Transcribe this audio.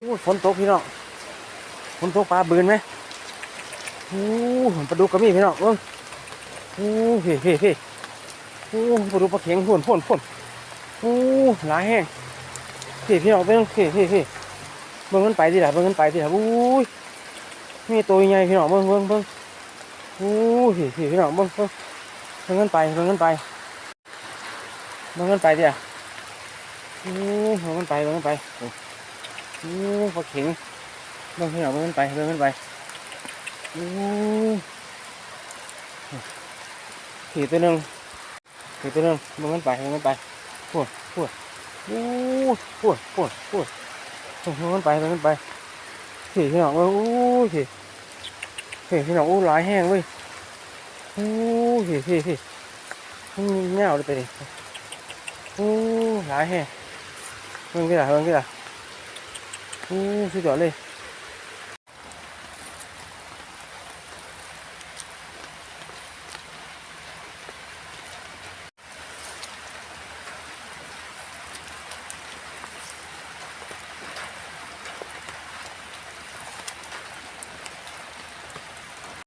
โอ้ฝนตกพี่น้องฝนตกปลาบืนไหมโอ้ยปลาดุกก็มีพี่น้องเอ้ยโอ้เฮ้เฮ้เฮ้โอ้ปลาดุกปลาเข็งพ่นพ่นพ่นโอ้หลายแห้งเฮ้พี่น้องเบิ่งเฮ้เฮ้เฮ้เบิ่งมันไปดิล่ะเบิ่งมันไปดิล่ะโอ้ยมีตัวใหญ่พี่น้องเบิ่งเบิ่งเบิ่งโอ้เฮ้เฮ้พี่น้องเบิ่งเบิ่งเบิ่งมันไปเบิ่งมันไปเบิ่งมันไปดิล่ะโอ้ยเบิ่งมันไปเบิ่งมันไป โอ้ปลาเข็งเบิ่งให้น่อยเบิ่งมันไปเบิ่งมันไปโอ้ขี่ตัวหนึ่งขี่ตัวหนึ่งเบิ่งมันไปเบิ่งมันไปปวดปวดโอ้ปวดปวดปวดเบิ่งมันไปเบิ่งมันไปขี่พี่น้องเบิ่งโอ้ขี่ขี่พี่น้องโอ้หลายแห้งเว้ยโอ้ขี่ขี่ขี่มันเงาเลยไปดิโอ้หลายแห้งเบิ่งกี่ล่ะเบิ่งกี่ล่ะ โอ้สุดยอดเลย